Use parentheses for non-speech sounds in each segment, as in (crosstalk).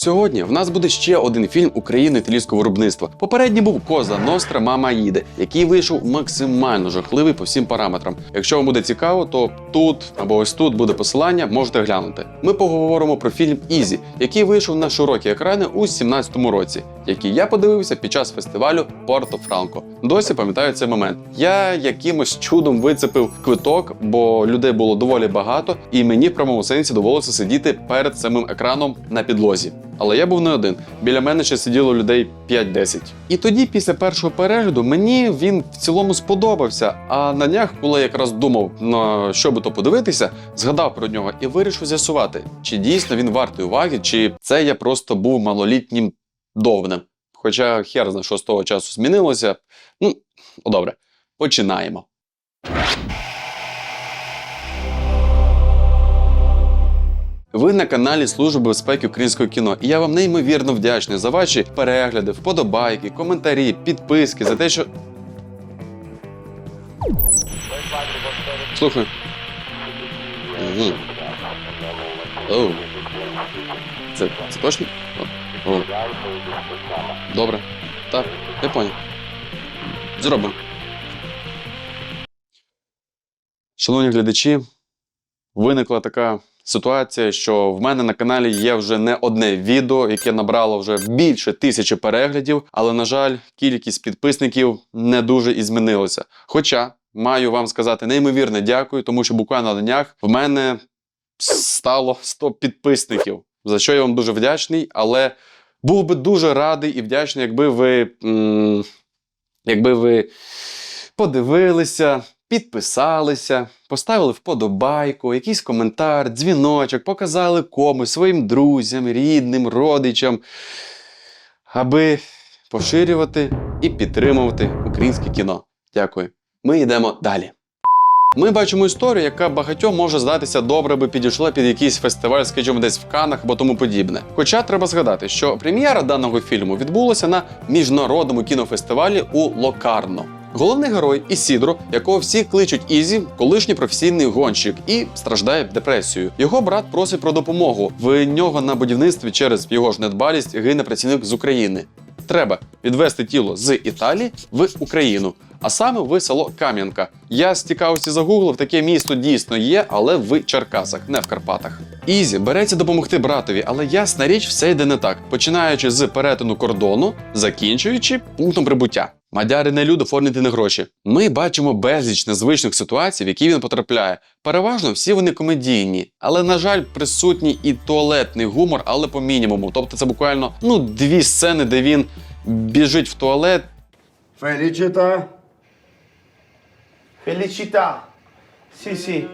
Сьогодні в нас буде ще один фільм України італійського виробництва. Попередній був Коза Ностра Мама їде, який вийшов максимально жахливий по всім параметрам. Якщо вам буде цікаво, то тут або ось тут буде посилання, можете глянути. Ми поговоримо про фільм Ізі, який вийшов на широкі екрани у 17-му році, який я подивився під час фестивалю Порто Франко. Досі пам'ятаю цей момент. Я якимось чудом вицепив квиток, бо людей було доволі багато, і мені в прямому сенсі довелося сидіти перед самим екраном на підлозі. Але я був не один. Біля мене ще сиділо людей 5-10. І тоді, після першого перегляду, мені він в цілому сподобався. А на днях, коли якраз думав, на що би то подивитися, згадав про нього і вирішив з'ясувати, чи дійсно він вартий уваги, чи це я просто був малолітнім довним. Хоча хер знає, що з того часу змінилося. Ну, добре, починаємо. Ви на каналі Служби безпеки українського кіно, і я вам неймовірно вдячний за ваші перегляди, вподобайки, коментарі, підписки, за те, що. Слухай. Угу. Оу. Це, це точно? О. О. Добре. Так, я понял. Зробимо. Шановні глядачі, виникла така ситуація, що в мене на каналі є вже не одне відео, яке набрало вже більше тисячі переглядів, але, на жаль, кількість підписників не дуже і змінилася. Хоча маю вам сказати неймовірне дякую, тому що буквально на днях в мене стало 100 підписників, за що я вам дуже вдячний, але був би дуже радий і вдячний, якби ви, м- якби ви подивилися, підписалися, поставили вподобайку, якийсь коментар, дзвіночок, показали комусь своїм друзям, рідним, родичам, аби поширювати і підтримувати українське кіно. Дякую. Ми йдемо далі. Ми бачимо історію, яка багатьом може здатися добре би підійшла під якийсь фестиваль, скажімо, десь в Канах або тому подібне. Хоча треба згадати, що прем'єра даного фільму відбулася на міжнародному кінофестивалі у Локарно. Головний герой Ісідро, якого всі кличуть Ізі, колишній професійний гонщик і страждає депресією. Його брат просить про допомогу. В нього на будівництві через його ж недбалість гине працівник з України. Треба відвести тіло з Італії в Україну, а саме в село Кам'янка. Я з цікавості загуглив, таке місто дійсно є, але в Черкасах, не в Карпатах. Ізі береться допомогти братові, але ясна річ, все йде не так, починаючи з перетину кордону, закінчуючи пунктом прибуття. Мадяри не люди оформити не гроші. Ми бачимо безліч незвичних ситуацій, в які він потрапляє. Переважно всі вони комедійні, але на жаль, присутній і туалетний гумор, але по мінімуму. Тобто це буквально ну дві сцени, де він біжить в туалет. Felicità. Sì, sì.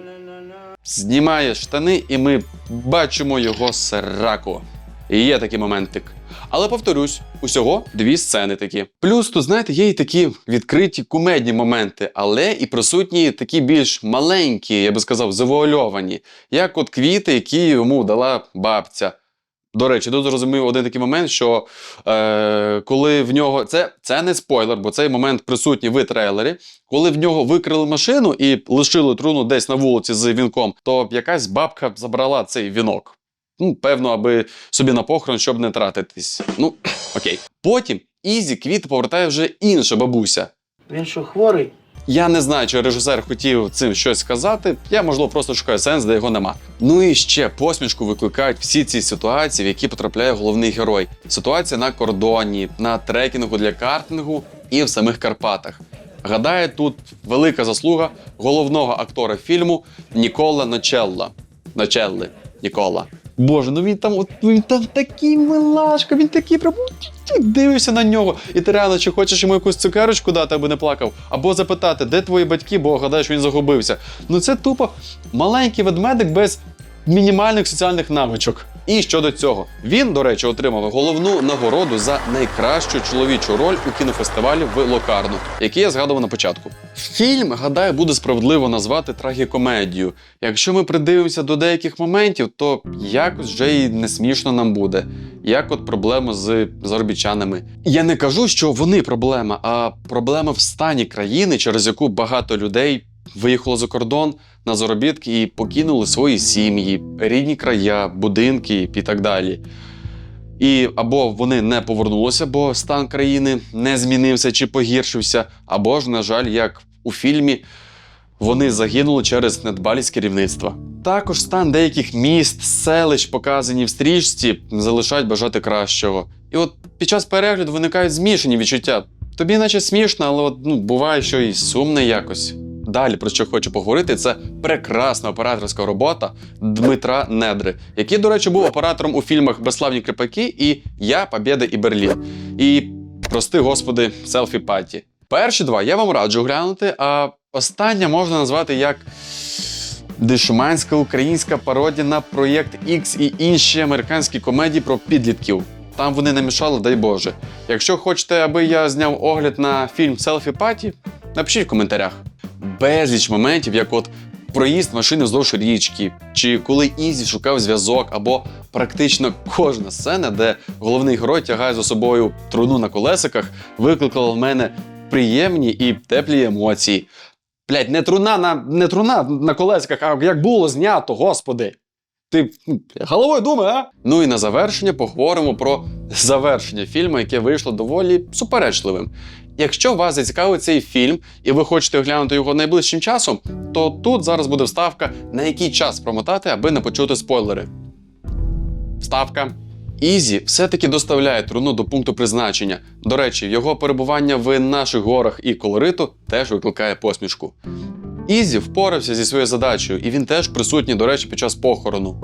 знімає штани, і ми бачимо його сраку. І є такий моментик. Але повторюсь, усього дві сцени такі. Плюс тут, знаєте, є і такі відкриті кумедні моменти, але і присутні такі більш маленькі, я би сказав, завуальовані, як от квіти, які йому дала бабця. До речі, тут зрозумів один такий момент, що е, коли в нього це, це не спойлер, бо цей момент присутній в трейлері. Коли в нього викрили машину і лишили труну десь на вулиці з вінком, то якась бабка забрала цей вінок. Ну, певно, аби собі на похорон, щоб не тратитись. Ну, (clears throat) окей. Потім Ізі квіти повертає вже інша бабуся. Він що хворий? Я не знаю, чи режисер хотів цим щось сказати. Я, можливо, просто шукаю сенс, де його нема. Ну і ще посмішку викликають всі ці ситуації, в які потрапляє головний герой. Ситуація на кордоні, на трекінгу для картингу і в самих Карпатах. Гадаю, тут велика заслуга головного актора фільму Нікола Ночелла. Ночелли. Нікола. Боже, ну він там, от він там такий милашка, він такий прям. Дивишся на нього, і ти реально чи хочеш йому якусь цукерочку дати, аби не плакав, або запитати, де твої батьки, бо гадаєш, він загубився. Ну це тупо маленький ведмедик без мінімальних соціальних навичок. І щодо цього, він, до речі, отримав головну нагороду за найкращу чоловічу роль у кінофестивалі в Локарну, який я згадував на початку. Фільм, гадаю, буде справедливо назвати трагікомедію. Якщо ми придивимося до деяких моментів, то якось вже і не смішно нам буде. Як от проблема з заробітчанами. Я не кажу, що вони проблема, а проблема в стані країни, через яку багато людей виїхало за кордон на заробітки і покинули свої сім'ї, рідні края, будинки і так далі. І або вони не повернулися, бо стан країни не змінився чи погіршився, або ж, на жаль, як у фільмі, вони загинули через недбалість керівництва. Також стан деяких міст, селищ, показані в стрічці, залишають бажати кращого. І от під час перегляду виникають змішані відчуття. Тобі наче смішно, але от, ну, буває, що і сумне якось. Далі, про що хочу поговорити, це прекрасна операторська робота Дмитра Недри, який, до речі, був оператором у фільмах Безславні кріпаки і Я, Побєда і Берлін. І прости господи, селфі паті. Перші два я вам раджу глянути, а остання можна назвати як дешуманська українська пародія на проєкт X і інші американські комедії про підлітків. Там вони намішали, дай Боже. Якщо хочете, аби я зняв огляд на фільм Селфі Паті, напишіть в коментарях. Безліч моментів, як от проїзд машини вздовж річки, чи коли Ізі шукав зв'язок, або практично кожна сцена, де головний герой тягає за собою труну на колесиках, викликала в мене приємні і теплі емоції. Блять, не труна на не труна на колесиках, а як було знято, господи. Ти головою думай, а? Ну і на завершення поговоримо про завершення фільму, яке вийшло доволі суперечливим. Якщо вас зацікавив цей фільм і ви хочете оглянути його найближчим часом, то тут зараз буде вставка, на який час промотати, аби не почути спойлери. Вставка. Ізі все-таки доставляє труну до пункту призначення. До речі, його перебування в наших горах і колориту теж викликає посмішку. Ізі впорався зі своєю задачею, і він теж присутній, до речі, під час похорону.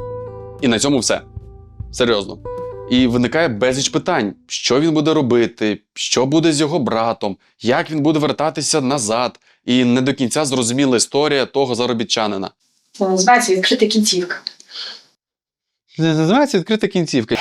І на цьому все. Серйозно. І виникає безліч питань: що він буде робити, що буде з його братом, як він буде вертатися назад, і не до кінця зрозуміла історія того заробітчанина. Це називається відкрита кінцівка. Це називається відкрита кінцівка.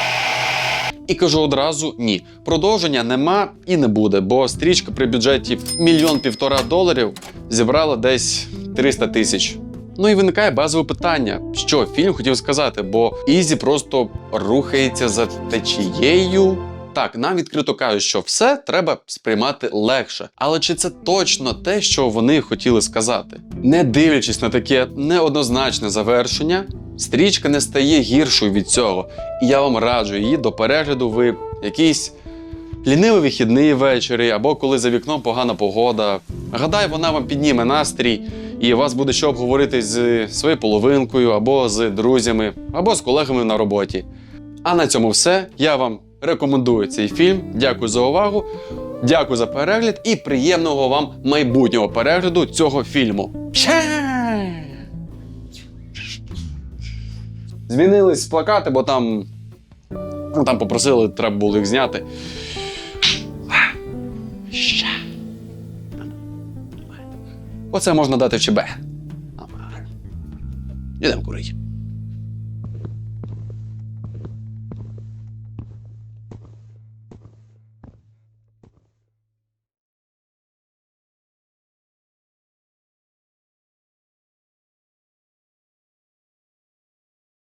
І кажу одразу ні. Продовження нема і не буде, бо стрічка при бюджеті мільйон півтора доларів зібрала десь 300 тисяч. Ну і виникає базове питання, що фільм хотів сказати, бо Ізі просто рухається за течією. Так, нам відкрито кажуть, що все треба сприймати легше. Але чи це точно те, що вони хотіли сказати? Не дивлячись на таке неоднозначне завершення, стрічка не стає гіршою від цього. І я вам раджу її до перегляду в якийсь лінивий вихідний ввечері, або коли за вікном погана погода. Гадаю, вона вам підніме настрій, і вас буде що обговорити з своєю половинкою, або з друзями, або з колегами на роботі. А на цьому все. Я вам рекомендую цей фільм. Дякую за увагу. Дякую за перегляд і приємного вам майбутнього перегляду цього фільму. Змінились плакати, бо там. Ну, там попросили, треба було їх зняти. Оце можна дати в ЧБ.